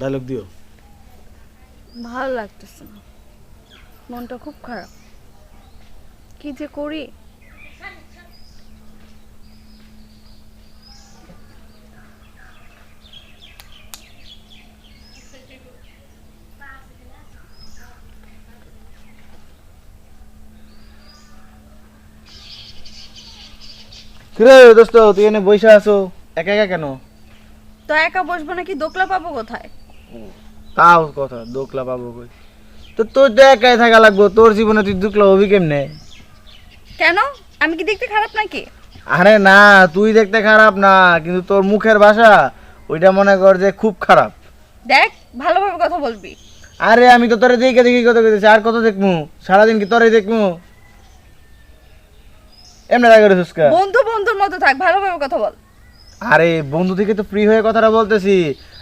Dialogue দিও। ভালো লাগতেছে না। মনটা খুব খারাপ। কি যে করি? কিরে দোস্ত তুই এনে বসে আছো? একা একা কেন? তো একা বসবো নাকি? দোকলা পাবো কোথায়? তাও কথা দোকলা পাবো কই? তো তোর তো একাই থাকা লাগবো তোর জীবনে তুই দুকলা হবি কেমনে? কেন? আমি কি দেখতে খারাপ নাকি? আরে না তুই দেখতে খারাপ না কিন্তু তোর মুখের ভাষা ওইটা মনে কর যে খুব খারাপ। দেখ ভালোভাবে কথা বলবি। আরে আমি তো তোরে দেখে দেখি কত কইতেছি আর কত দেখমু? সারাদিন কি তোরে দেখমু? এমনি রাগ করে সুস্কা বন্ধু বন্ধুর মতো থাক ভালোভাবে কথা বল। আরে বন্ধু থেকে তো ফ্রি হয়ে কথাটা বলতেছি।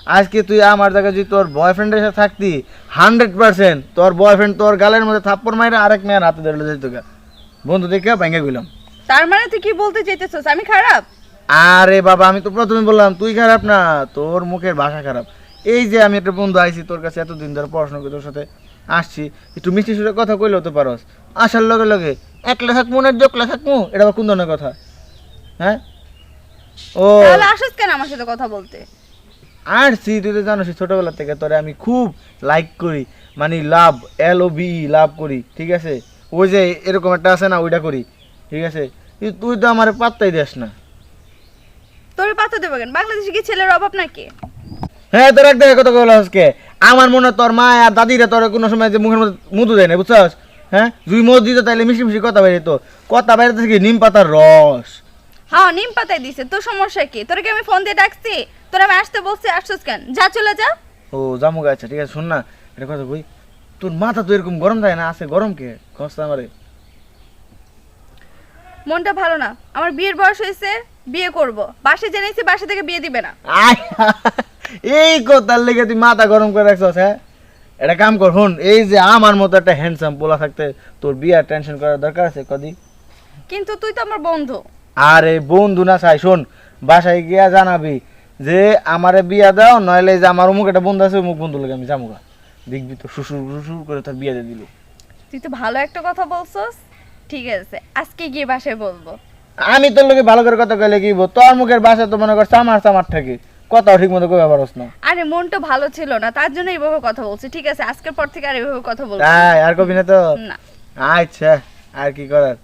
আজকে তুই আমার জায়গায় যদি তোর বয়ফ্রেন্ডের সাথে থাকতি হান্ড্রেড পার্সেন্ট তোর বয়ফ্রেন্ড তোর গালের মধ্যে থাপ্পড় মাইরে আরেক মেয়ের হাতে ধরলে যেত। বন্ধু দেখে ভেঙে গেলাম। তার মানে তুই কি বলতে চাইতেছিস? আমি খারাপ? আরে বাবা আমি তো প্রথমে বললাম তুই খারাপ না তোর মুখের ভাষা খারাপ। এই যে আমি একটা বন্ধু আইছি তোর কাছে এতদিন ধরে পড়াশোনা করে তোর সাথে আসছি একটু মিষ্টি সুরে কথা কইলেও তো পারস। আসার লগে লগে একলা থাকব না জোকলা থাকব এটা আবার কোন ধরনের কথা? হ্যাঁ? ও। তাহলে আসিস কেন আমার সাথে কথা বলতে? আসছি তুই তো জানো ছোটবেলা থেকে তোরে আমি খুব লাইক করি মানে লাভ এল ও বি লাভ করি ঠিক আছে? ওই যে এরকম একটা আছে না ওইটা করি ঠিক আছে? তুই তো আমার পাত্তাই দেস না। তোর পাতা দেবো কেন? বাংলাদেশে কি ছেলের অভাব নাকি? হ্যাঁ তোর এক দেখে কত বলা আজকে। আমার মনে হয় তোর মা আর দাদিরা তোর কোনো সময় যে মুখের মধ্যে মধু দেয় না বুঝছস? হ্যাঁ? জুই মধু দিত তাইলে মিষ্টি মিষ্টি কথা বাইরে তো কথা বাইরে থেকে নিম পাতার রস। হ্যাঁ নিম পাতায় দিছে। তোর সমস্যা কি? তোর কি আমি ফোন দিয়ে ডাকছি? তোর আমি আসতে বলছি আসছিস কেন? যা চলে যা। ও জামুক আচ্ছা ঠিক আছে শোন না এটা কথা কই। তোর মাথা তো এরকম গরম থাকে না? আছে গরম কে? কষ্ট আমারে। মনটা ভালো না। আমার বিয়ের বয়স হয়েছে বিয়ে করব। বাসে জেনেছি বাসা থেকে বিয়ে দিবে না। আয়, এই কথার লেগে তুই মাথা গরম করে রাখছস হ্যাঁ? এটা কাম কর হন এই যে আমার মতো একটা হ্যান্ডসাম পোলা থাকতে তোর বিয়ার টেনশন করার দরকার আছে? কদি কিন্তু তুই তো আমার বন্ধু। আরে বন্ধু না চাই শোন বাসায় গিয়া জানাবি যে আমারে বিয়া দাও নইলে যে আমার অমুক একটা বন্ধু আছে অমুক বন্ধু লাগে আমি জামুগা দেখবি তো শ্বশুর শ্বশুর করে তার বিয়া দিয়ে দিল। তুই তো ভালো একটা কথা বলছস। ঠিক আছে আজকে গিয়ে বাসায় বলব। আমি তোর লোকে ভালো করে কথা কইলে কি বল, তোর মুখের বাসা তো মনে কর চামার চামার থাকে। কথাও ঠিক মতো কইবা পারস না। আরে মনটা ভালো ছিল না তার জন্য এইভাবে কথা বলছি। ঠিক আছে আজকের পর থেকে আর এইভাবে কথা বলব আর কবি না তো? না। আচ্ছা আর কি করার?